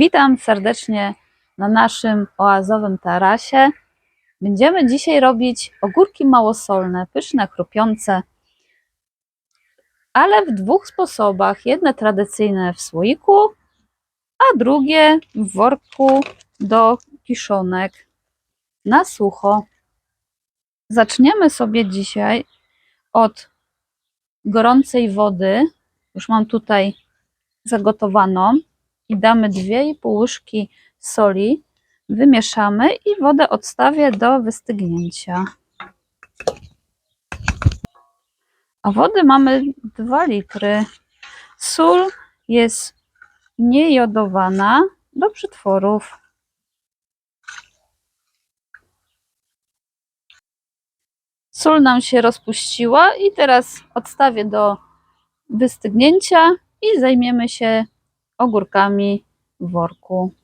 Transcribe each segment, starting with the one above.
Witam serdecznie na naszym oazowym tarasie. Będziemy dzisiaj robić ogórki małosolne, pyszne, chrupiące, ale w dwóch sposobach. Jedne tradycyjne w słoiku, a drugie w worku do kiszonek na sucho. Zaczniemy sobie dzisiaj od gorącej wody. Już mam tutaj zagotowaną i damy 2,5 łyżki soli, wymieszamy i wodę odstawię do wystygnięcia. A wody mamy 2 litry. Sól jest niejodowana do przetworów. Sól nam się rozpuściła i teraz odstawię do wystygnięcia i zajmiemy się ogórkami w worku.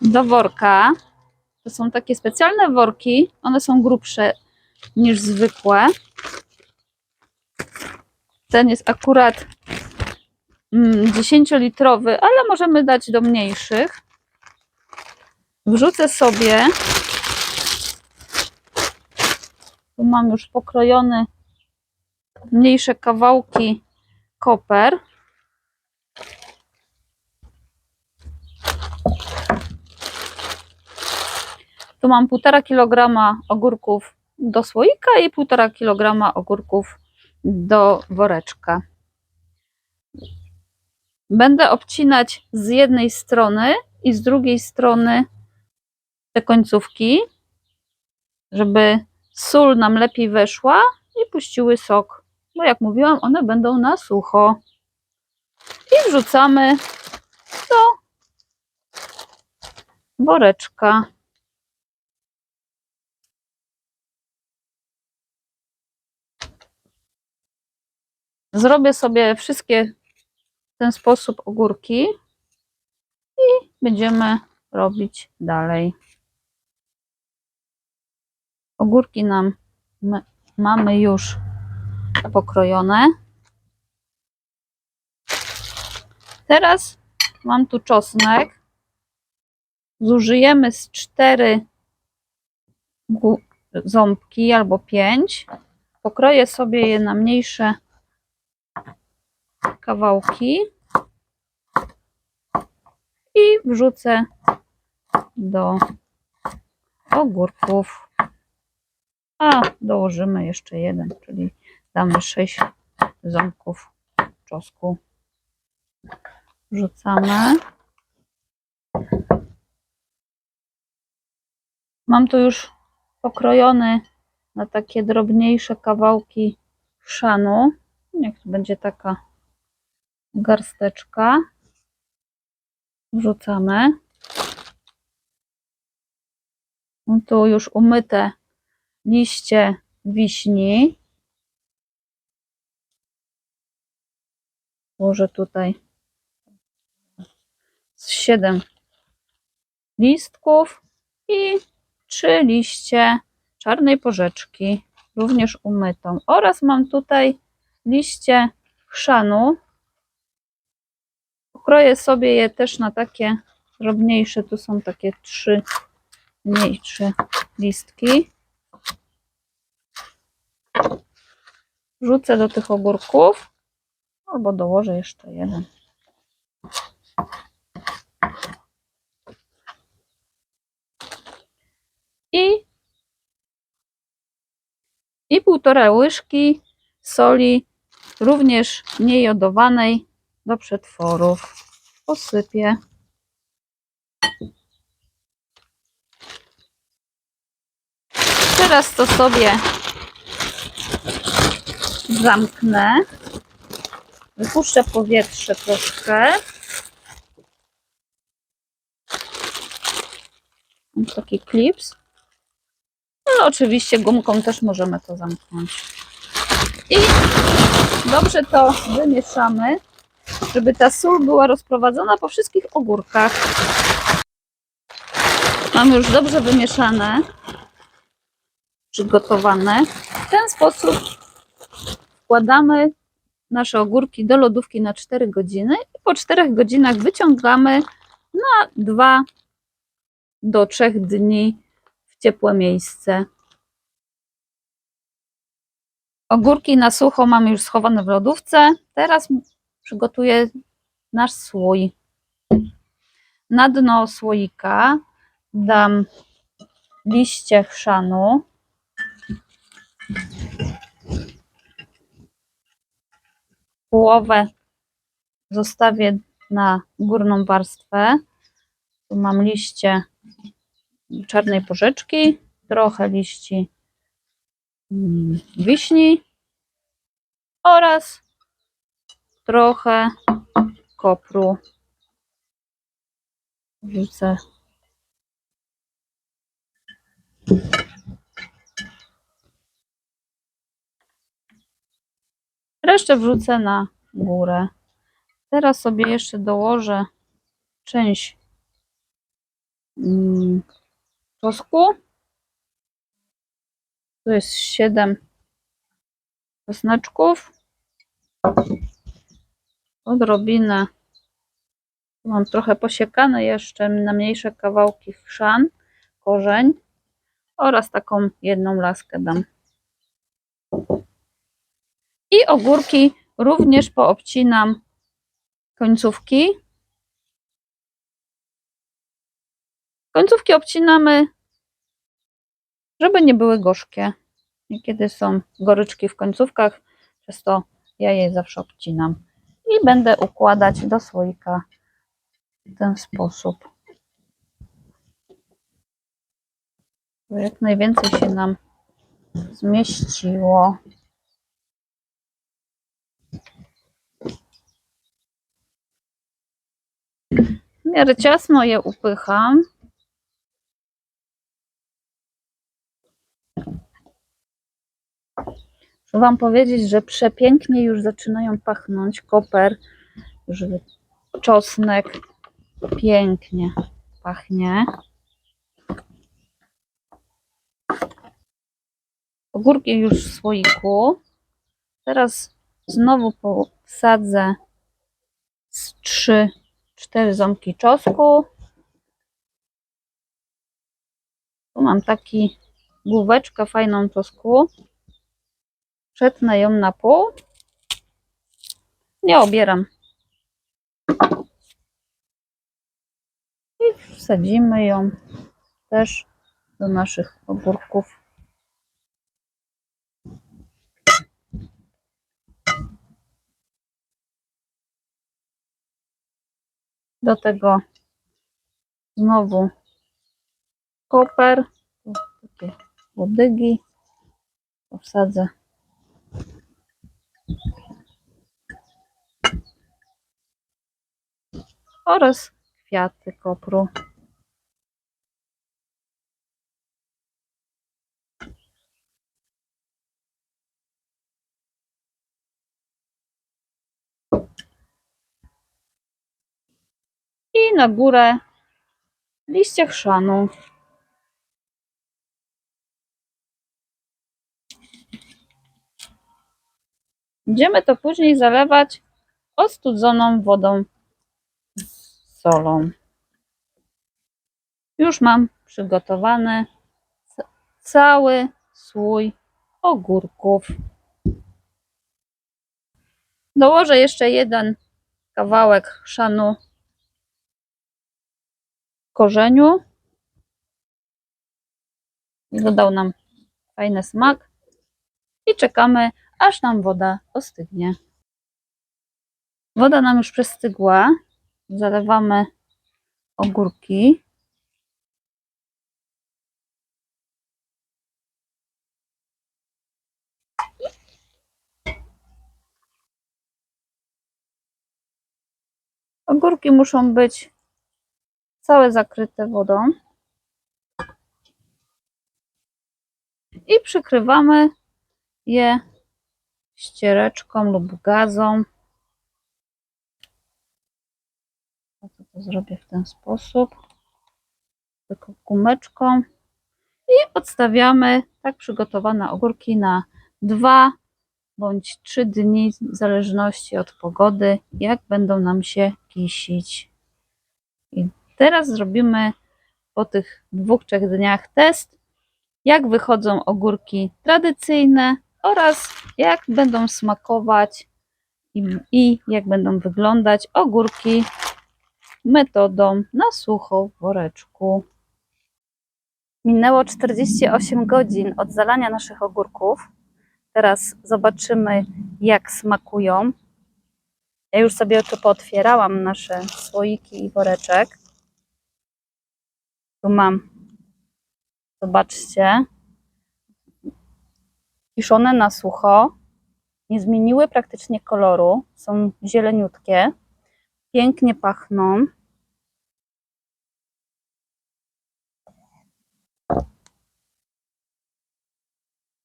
Do worka to są takie specjalne worki, one są grubsze niż zwykłe. Ten jest akurat mm, 10-litrowy, ale możemy dać do mniejszych. Wrzucę sobie. Tu mam już pokrojony mniejsze kawałki koper. Tu mam 1,5 kg ogórków do słoika i 1,5 kg ogórków do woreczka. Będę obcinać z jednej strony i z drugiej strony te końcówki, żeby sól nam lepiej weszła i puściły sok bo jak mówiłam, one będą na sucho. I wrzucamy do woreczka. Zrobię sobie wszystkie w ten sposób ogórki i będziemy robić dalej. Ogórki nam mamy już pokrojone. Teraz mam tu czosnek. Zużyjemy z cztery ząbki albo pięć. Pokroję sobie je na mniejsze kawałki i wrzucę do ogórków. A dołożymy jeszcze jeden, czyli Damy 6 ząbków czosnku. Wrzucamy. Mam tu już pokrojony na takie drobniejsze kawałki chrzanu. Niech to będzie taka garsteczka. Wrzucamy. Tu już umyte liście wiśni. Włożę tutaj z 7 listków i 3 liście czarnej porzeczki, również umytą. Oraz mam tutaj liście chrzanu. Pokroję sobie je też na takie drobniejsze. Tu są takie trzy mniejsze listki. Wrzucę do tych ogórków. Albo dołożę jeszcze jeden. I, i półtora łyżki soli, również niejodowanej do przetworów. Posypię. Teraz to sobie zamknę. Wypuszczę powietrze troszkę. Taki klips. No oczywiście gumką też możemy to zamknąć. I dobrze to wymieszamy, żeby ta sól była rozprowadzona po wszystkich ogórkach. Mam już dobrze wymieszane, przygotowane. W ten sposób wkładamy nasze ogórki do lodówki na 4 godziny i po 4 godzinach wyciągamy na 2 do 3 dni w ciepłe miejsce. Ogórki na sucho mamy już schowane w lodówce. Teraz przygotuję nasz słój. Na dno słoika dam liście chrzanu. Połowę zostawię na górną warstwę. Tu mam liście czarnej porzeczki, trochę liści mm, wiśni oraz trochę kopru. Wrzucę Resztę wrzucę na górę. Teraz sobie jeszcze dołożę część mm, czosnku. Tu jest 7 czosneczków. Odrobinę. Mam trochę posiekane jeszcze na mniejsze kawałki chrzan, korzeń oraz taką jedną laskę dam. I ogórki również poobcinam końcówki. Końcówki obcinamy, żeby nie były gorzkie. Niekiedy są goryczki w końcówkach, przez to ja je zawsze obcinam. I będę układać do słoika w ten sposób. Jak najwięcej się nam zmieściło. W miarę ciasno je upycham. Muszę Wam powiedzieć, że przepięknie już zaczynają pachnąć koper, już czosnek. Pięknie pachnie. Ogórki już w słoiku. Teraz znowu wsadzę z 3 cztery ząbki czosnku. Tu mam taki główeczkę fajną czosnku. Przetnę ją na pół. Nie obieram. I wsadzimy ją też do naszych ogórków. Do tego znowu koper, takie łodygi, wsadzę. Oraz kwiaty kopru. Na górę liście chrzanu. Będziemy to później zalewać ostudzoną wodą z solą. Już mam przygotowany cały słój ogórków. Dołożę jeszcze jeden kawałek chrzanu korzeniu. Dodał nam fajny smak. I czekamy, aż nam woda ostygnie. Woda nam już przestygła. Zalewamy ogórki. Ogórki muszą być całe zakryte wodą. I przykrywamy je ściereczką lub gazą. To, to zrobię w ten sposób. Tylko gumeczką. I odstawiamy tak przygotowane ogórki na 2 bądź 3 dni, w zależności od pogody, jak będą nam się kisić. I teraz zrobimy po tych dwóch, trzech dniach test, jak wychodzą ogórki tradycyjne oraz jak będą smakować i, i jak będą wyglądać ogórki metodą na sucho w woreczku. Minęło 48 godzin od zalania naszych ogórków. Teraz zobaczymy, jak smakują. Ja już sobie tu pootwierałam nasze słoiki i woreczek. Tu mam, zobaczcie, kiszone na sucho. Nie zmieniły praktycznie koloru. Są zieleniutkie. Pięknie pachną.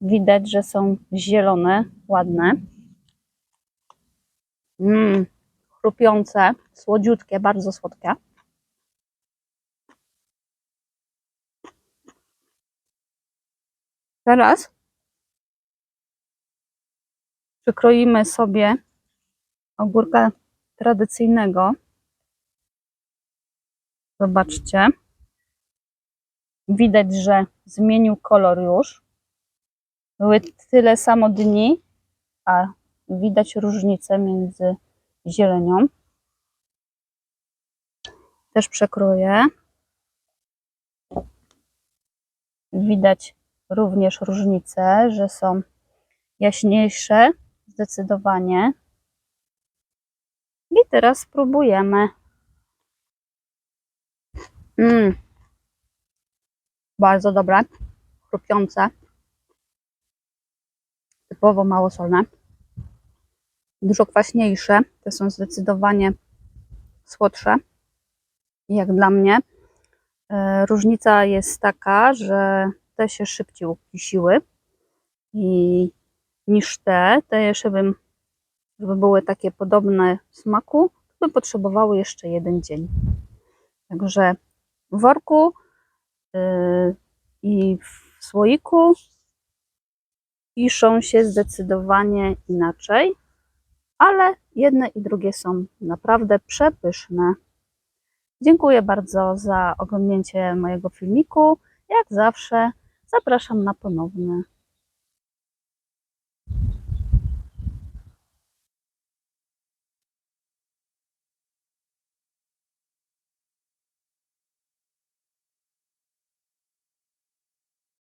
Widać, że są zielone, ładne. Mmm, chrupiące, słodziutkie, bardzo słodkie. Teraz przykroimy sobie ogórka tradycyjnego. Zobaczcie. Widać, że zmienił kolor już. Były tyle samo dni, a widać różnicę między zielenią. Też przekroję. Widać również różnicę, że są jaśniejsze zdecydowanie. I teraz spróbujemy. Mm. Bardzo dobre, chrupiące typowo małosolne. Dużo kwaśniejsze, te są zdecydowanie słodsze, jak dla mnie. E, Różnica jest taka, że te się szybciej ukisiły i niż te. Te jeszcze bym, żeby były takie podobne w smaku, to by potrzebowały jeszcze jeden dzień. Także w worku yy, i w słoiku piszą się zdecydowanie inaczej, ale jedne i drugie są naprawdę przepyszne. Dziękuję bardzo za oglądnięcie mojego filmiku. Jak zawsze zapraszam na ponowne.